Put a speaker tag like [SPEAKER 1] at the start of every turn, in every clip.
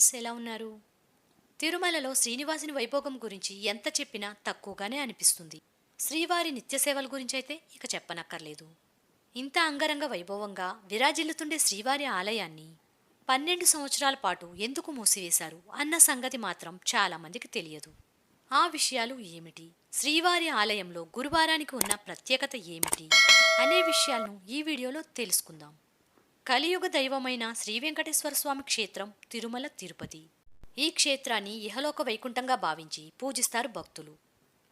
[SPEAKER 1] Friends ఎలా ఉన్నారు? తిరుమలలో శ్రీనివాసుని వైభోగం గురించి ఎంత చెప్పినా తక్కువగానే అనిపిస్తుంది. శ్రీవారి నిత్య సేవల గురించి అయితే ఇక చెప్పనక్కర్లేదు. ఇంత అంగరంగ వైభవంగా విరాజిల్లుతుండే శ్రీవారి ఆలయాన్ని పన్నెండు సంవత్సరాల పాటు ఎందుకు మూసివేశారు అన్న సంగతి మాత్రం చాలామందికి తెలియదు. ఆ విషయాలు ఏమిటి? శ్రీవారి ఆలయంలో గురువారానికి ఉన్న ప్రత్యేకత ఏమిటి? అనే విషయాలను ఈ వీడియోలో తెలుసుకుందాం. కలియుగ దైవమైన శ్రీ వెంకటేశ్వర స్వామి క్షేత్రం తిరుమల తిరుపతి. ఈ క్షేత్రాన్ని ఇహలోక వైకుంఠంగా భావించి పూజిస్తారు భక్తులు.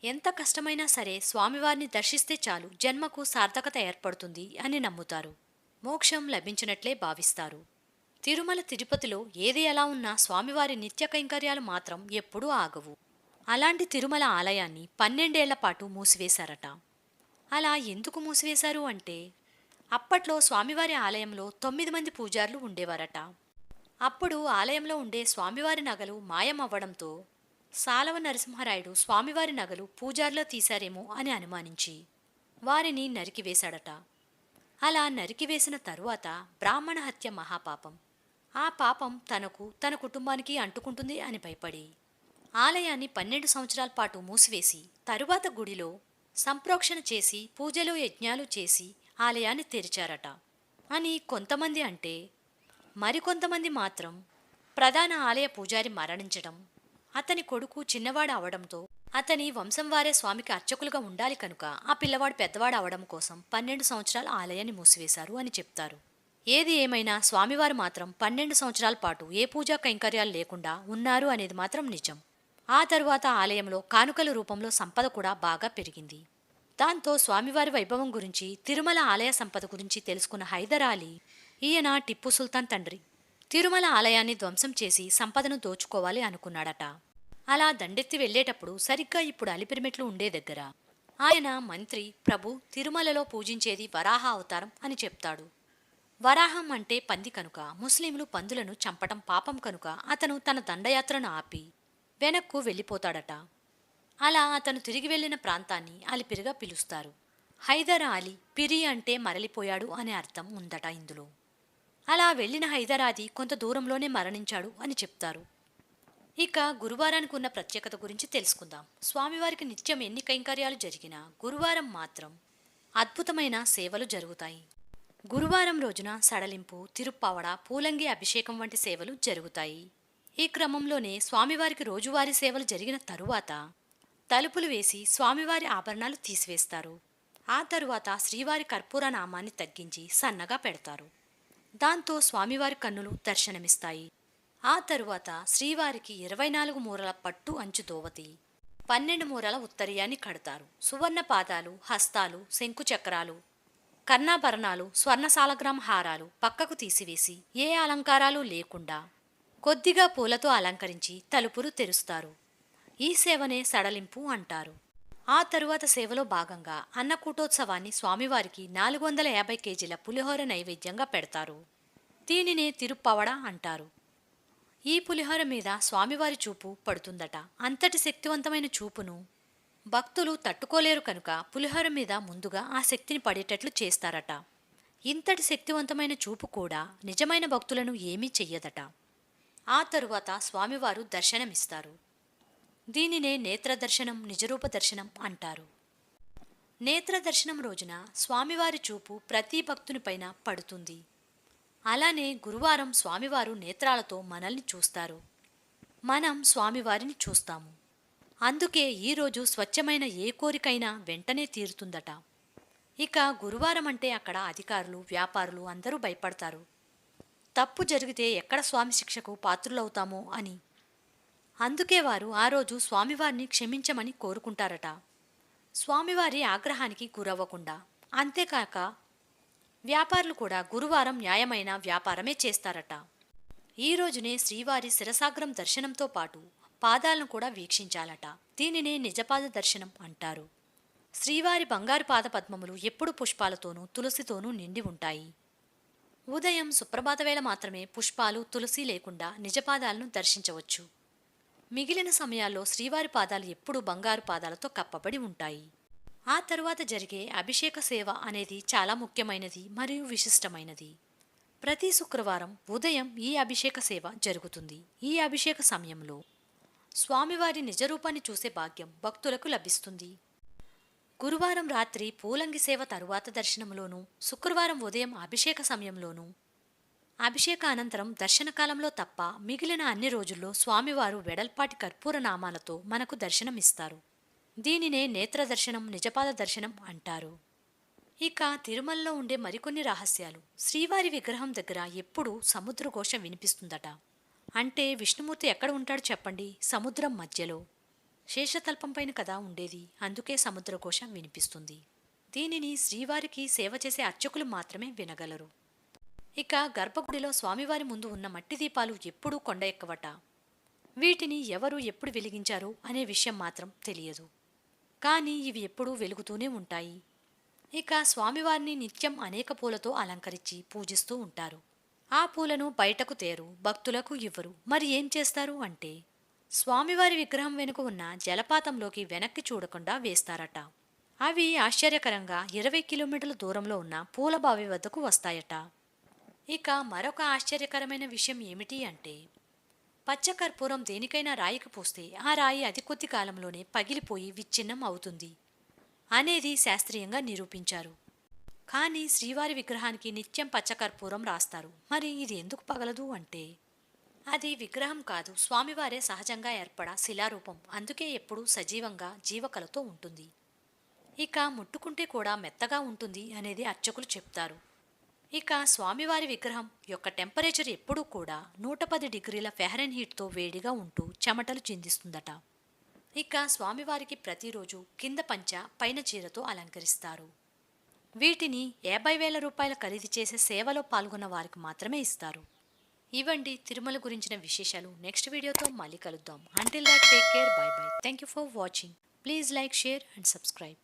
[SPEAKER 1] ఎంత కష్టమైనా సరే స్వామివారిని దర్శిస్తే చాలు జన్మకు సార్థకత ఏర్పడుతుంది అని నమ్ముతారు. మోక్షం లభించినట్లే భావిస్తారు. తిరుమల తిరుపతిలో ఏది ఎలా ఉన్నా స్వామివారి నిత్య కైంకర్యాలు మాత్రం ఎప్పుడూ ఆగవు. అలాంటి తిరుమల ఆలయాన్ని పన్నెండేళ్ళ పాటు మూసివేశారట. అలా ఎందుకు మూసివేశారు అంటే అప్పట్లో స్వామివారి ఆలయంలో తొమ్మిది మంది పూజారులు ఉండేవారట. అప్పుడు ఆలయంలో ఉండే స్వామివారి నగలు మాయమవ్వడంతో సాలవ నరసింహరాయుడు స్వామివారి నగలు పూజారిలో తీశారేమో అని అనుమానించి వారిని నరికివేశాడట అలా నరికివేసిన తరువాత బ్రాహ్మణ హత్య మహాపాపం. ఆ పాపం తనకు తన కుటుంబానికి అంటుకుంటుంది అని భయపడి ఆలయాన్ని పన్నెండు సంవత్సరాల పాటు మూసివేసి తరువాత గుడిలో సంప్రోక్షణ చేసి పూజలు యజ్ఞాలు చేసి ఆలయాన్ని తెరిచారట. అని కొంతమంది అంటే మరికొంతమంది మాత్రం ప్రధాన ఆలయ పూజారి మరణించడం అతని కొడుకు చిన్నవాడు అవడంతో అతని వంశం వారే స్వామికి అర్చకులుగా ఉండాలి కనుక ఆ పిల్లవాడు పెద్దవాడు అవడం కోసం పన్నెండు సంవత్సరాల ఆలయాన్ని మూసివేశారు అని చెప్తారు. ఏది ఏమైనా స్వామివారు మాత్రం పన్నెండు సంవత్సరాల పాటు ఏ పూజా కైంకర్యాలు లేకుండా ఉన్నారు అనేది మాత్రం నిజం. ఆ తరువాత ఆలయంలో కానుకల రూపంలో సంపద కూడా బాగా పెరిగింది. దాంతో స్వామివారి వైభవం గురించి తిరుమల ఆలయ సంపద గురించి తెలుసుకున్న హైదర్ అలీ ఈయన టిప్పు సుల్తాన్ తండ్రి. తిరుమల ఆలయాన్ని ధ్వంసం చేసి సంపదను దోచుకోవాలి అనుకున్నాడట. అలా దండెత్తి వెళ్ళేటప్పుడు సరిగ్గా ఇప్పుడు అలిపిరిమెట్లు ఉండే దగ్గర. ఆయన మంత్రి ప్రభు తిరుమలలో పూజించేది వరాహ అవతారం అని చెప్తాడు. వరాహం అంటే పంది కనుక ముస్లింలు పందులను చంపటం పాపం కనుక అతను తన దండయాత్రను ఆపి వెనక్కు వెళ్ళిపోతాడట. అలా అతను తిరిగి వెళ్ళిన ప్రాంతాన్ని అలిపిరిగా పిలుస్తారు. హైదర్ అలీ పిరి అంటే మరలిపోయాడు అనే అర్థం ఉందట ఇందులో. అలా వెళ్ళిన హైదరాది కొంత దూరంలోనే మరణించాడు అని చెప్తారు. ఇక గురువారానికి ఉన్న ప్రత్యేకత గురించి తెలుసుకుందాం. స్వామివారికి నిత్యం ఎన్ని కైంకర్యాలు జరిగినా గురువారం మాత్రం అద్భుతమైన సేవలు జరుగుతాయి. గురువారం రోజున సడలింపు తిరుప్పావడ పూలంగి అభిషేకం వంటి సేవలు జరుగుతాయి. ఈ క్రమంలోనే స్వామివారికి రోజువారీ సేవలు జరిగిన తరువాత తలుపులు వేసి స్వామివారి ఆభరణాలు తీసివేస్తారు. ఆ తరువాత శ్రీవారి కర్పూర నామాన్ని తగ్గించి సన్నగా పెడతారు. దాంతో స్వామివారి కన్నులు దర్శనమిస్తాయి. ఆ తరువాత శ్రీవారికి ఇరవై నాలుగు మూరల పట్టు అంచు దోవతి పన్నెండు మూరల ఉత్తరీయాన్ని కడతారు. సువర్ణ పాదాలు హస్తాలు శంకుచక్రాలు కర్ణాభరణాలు స్వర్ణసాలగ్రామ హారాలు పక్కకు తీసివేసి ఏ అలంకారాలు లేకుండా కొద్దిగా పూలతో అలంకరించి తలుపులు తెరుస్తారు. ఈ సేవనే సడలింపు అంటారు. ఆ తరువాత సేవలో భాగంగా అన్నకూటోత్సవాన్ని స్వామివారికి నాలుగు వందల యాభై కేజీల పులిహోర నైవేద్యంగా పెడతారు. దీనినే తిరుప్పవడ అంటారు. ఈ పులిహోర మీద స్వామివారి చూపు పడుతుందట. అంతటి శక్తివంతమైన చూపును భక్తులు తట్టుకోలేరు కనుక పులిహోర మీద ముందుగా ఆ శక్తిని పడేటట్లు చేస్తారట. ఇంతటి శక్తివంతమైన చూపు కూడా నిజమైన భక్తులను ఏమీ చెయ్యదట. ఆ తరువాత స్వామివారు దర్శనమిస్తారు. దీనినే నేత్ర దర్శనం నిజరూప దర్శనం అంటారు. నేత్ర దర్శనం రోజున స్వామివారి చూపు ప్రతి భక్తునిపైన పడుతుంది. అలానే గురువారం స్వామివారు నేత్రాలతో మనల్ని చూస్తారు. మనం స్వామివారిని చూస్తాము. అందుకే ఈరోజు స్వచ్ఛమైన ఏ కోరికైనా వెంటనే తీరుతుందట. ఇక గురువారం అంటే అక్కడ అధికారులు వ్యాపారులు అందరూ భయపడతారు. తప్పు జరిగితే ఎక్కడ స్వామి శిక్షకు పాత్రులవుతామో అని అందుకే వారు ఆ రోజు స్వామివారిని క్షమించమని కోరుకుంటారట. స్వామివారి ఆగ్రహానికి గురవ్వకుండా. అంతేకాక వ్యాపారులు కూడా గురువారం న్యాయమైన వ్యాపారమే చేస్తారట. ఈ రోజునే శ్రీవారి శిరసాగ్రం దర్శనంతో పాటు పాదాలను కూడా వీక్షించాలట. దీనినే నిజపాద దర్శనం అంటారు. శ్రీవారి బంగారు పాద పద్మములు ఎప్పుడు పుష్పాలతోనూ తులసితోనూ నిండి ఉంటాయి. ఉదయం సుప్రభాత వేళ మాత్రమే పుష్పాలు తులసి లేకుండా నిజపాదాలను దర్శించవచ్చు. మిగిలిన సమయాల్లో శ్రీవారి పాదాలు ఎప్పుడూ బంగారు పాదాలతో కప్పబడి ఉంటాయి. ఆ తరువాత జరిగే అభిషేక సేవ అనేది చాలా ముఖ్యమైనది మరియు విశిష్టమైనది. ప్రతి శుక్రవారం ఉదయం ఈ అభిషేక సేవ జరుగుతుంది. ఈ అభిషేక సమయంలో స్వామివారి నిజరూపాన్ని చూసే భాగ్యం భక్తులకు లభిస్తుంది. గురువారం రాత్రి పూలంగి సేవ తరువాత దర్శనంలోనూ శుక్రవారం ఉదయం అభిషేక సమయంలోనూ అభిషేక అనంతరం దర్శనకాలంలో తప్ప మిగిలిన అన్ని రోజుల్లో స్వామివారు వెడల్పాటి కర్పూర నామాలతో మనకు దర్శనమిస్తారు. దీనినే నేత్ర దర్శనం నిజపాద దర్శనం అంటారు. ఇక తిరుమలలో ఉండే మరికొన్ని రహస్యాలు. శ్రీవారి విగ్రహం దగ్గర ఎప్పుడూ సముద్రఘోష వినిపిస్తుందట. అంటే విష్ణుమూర్తి ఎక్కడ ఉంటాడు చెప్పండి? సముద్రం మధ్యలో. శేషతల్పంపైన కదా ఉండేది. అందుకే సముద్రఘోష వినిపిస్తుంది. దీనిని శ్రీవారికి సేవ చేసే అర్చకులు మాత్రమే వినగలరు. ఇక గర్భగుడిలో స్వామివారి ముందు ఉన్న మట్టి దీపాలు ఎప్పుడూ కొండ ఎక్కవట. వీటిని ఎవరు ఎప్పుడు వెలిగించారు అనే విషయం మాత్రం తెలియదు. కానీ ఇవి ఎప్పుడూ వెలుగుతూనే ఉంటాయి. ఇక స్వామివారిని నిత్యం అనేక పూలతో అలంకరించి పూజిస్తూ ఉంటారు. ఆ పూలను బయటకు తేరు భక్తులకు ఇవ్వరు. మరి ఏం చేస్తారు అంటే స్వామివారి విగ్రహం వెనుక ఉన్న జలపాతంలోకి వెనక్కి చూడకుండా వేస్తారట. అవి ఆశ్చర్యకరంగా ఇరవై కిలోమీటర్ల దూరంలో ఉన్న పూలబావి వద్దకు వస్తాయట. ఇక మరొక ఆశ్చర్యకరమైన విషయం ఏమిటి అంటే పచ్చకర్పూరం దేనికైనా రాయికి పోస్తే ఆ రాయి అతి కొద్ది కాలంలోనే పగిలిపోయి విచ్ఛిన్నం అవుతుంది అనేది శాస్త్రీయంగా నిరూపించారు. కానీ శ్రీవారి విగ్రహానికి నిత్యం పచ్చకర్పూరం రాస్తారు. మరి ఇది ఎందుకు పగలదు అంటే అది విగ్రహం కాదు స్వామివారే సహజంగా ఏర్పడ శిలారూపం. అందుకే ఎప్పుడూ సజీవంగా జీవకలతో ఉంటుంది. ఇక ముట్టుకుంటే కూడా మెత్తగా ఉంటుంది అనేది అర్చకులు చెప్తారు. ఇక స్వామివారి విగ్రహం యొక్క టెంపరేచర్ ఎప్పుడూ కూడా నూట పది డిగ్రీల ఫెహరెన్ హీట్తో వేడిగా ఉంటూ చెమటలు చిందిస్తుందట. ఇక స్వామివారికి ప్రతిరోజు కింద పంచ పైన చీరతో అలంకరిస్తారు. వీటిని యాభై వేల రూపాయల ఖరీదు చేసే సేవలో పాల్గొన్న వారికి మాత్రమే ఇస్తారు. ఇవ్వండి తిరుమల గురించిన విశేషాలు నెక్స్ట్ వీడియోతో మళ్ళీ కలుద్దాం. Until that take care bye bye thank you for watching please like share and subscribe